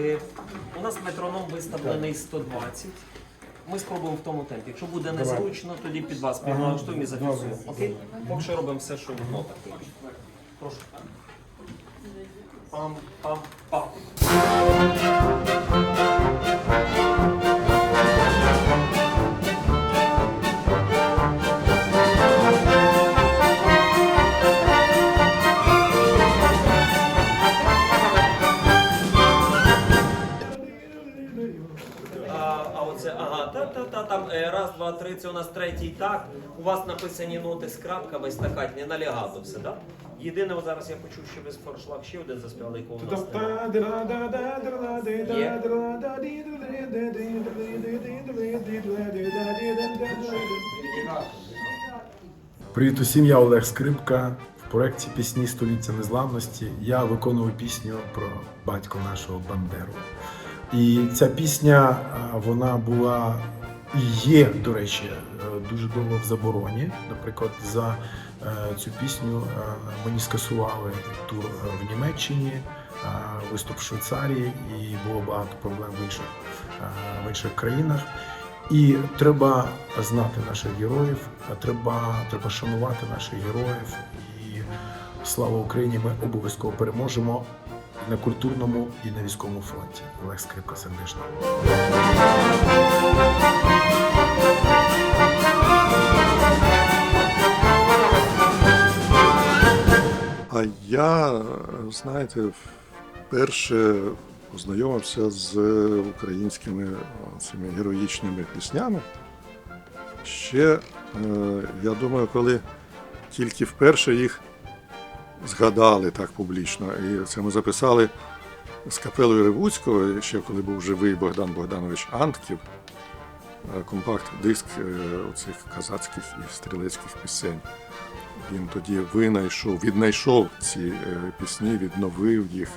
Е, У нас метроном виставлений 120. Ми спробуємо в тому темпі. Якщо буде незручно, тоді під вас підналаштуємо і зафіксуємо. Окей? Поки що робимо все, що в нотах. Прошу. Пам, та-та-та, там е, раз, два, три, це у нас третій так. У вас написані ноти з крапками стакатні на лягато все, так? Єдине, от зараз я почув, що ви з форшлаг ще один заспівали, якого у нас немає. Привіт усім, я Олег Скрипка. В проєкті Пісні століття незламності я виконував пісню про батька нашого Бандеру. І ця пісня вона була є, до речі, е, дуже довго в забороні. Наприклад, за е, цю пісню е, мені скасували тур в Німеччині, виступ в Швейцарії, і було багато проблем в інших, в інших країнах. І треба знати наших героїв, треба, треба шанувати наших героїв. І слава Україні! Ми обов'язково переможемо на культурному і на військовому фронті. Олег Скрипка сердечно. А я, знаєте, вперше познайомився з українськими цими героїчними піснями. Ще, е, я думаю, коли тільки вперше їх згадали так публічно. І це ми записали з капелою Ревуцького, ще коли був живий Богдан Богданович Антків, е, компакт-диск е, оцих казацьких і стрілецьких пісень. Він тоді винайшов, віднайшов ці е, пісні, відновив їх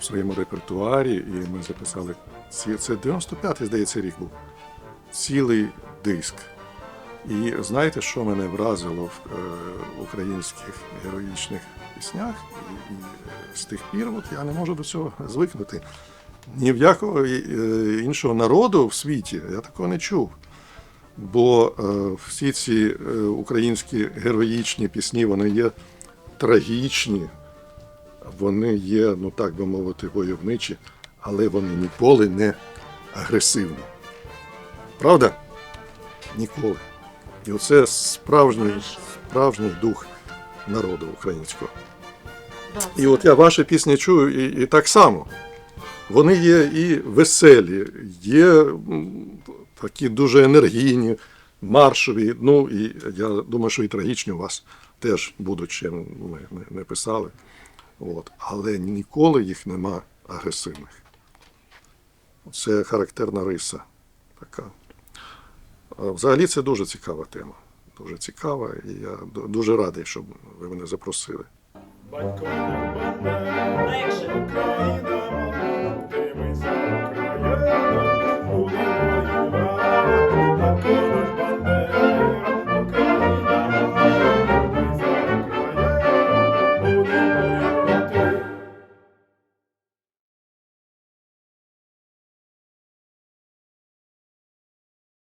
в своєму репертуарі, і ми записали ці. Це 95-й, здається, рік був. Цілий диск. І знаєте, що мене вразило в е, українських героїчних піснях? І, і з тих пір от я не можу до цього звикнути. Ні в якого е, іншого народу в світі я такого не чув. Бо е, всі ці українські героїчні пісні, вони є трагічні, вони є, ну так би мовити, войовничі, але вони ніколи не агресивні. Правда? Ніколи. І оце справжній, справжній дух народу українського. І от я ваші пісні чую, і, і так само. Вони є і веселі, є такі дуже енергійні, маршові. Ну і я думаю, що і трагічні у вас теж будуть, ще ми не писали. От. Але ніколи їх нема агресивних. Це характерна риса така. А Взагалі це дуже цікава тема. Дуже цікава, і я ду- дуже радий, що ви мене запросили. Легше.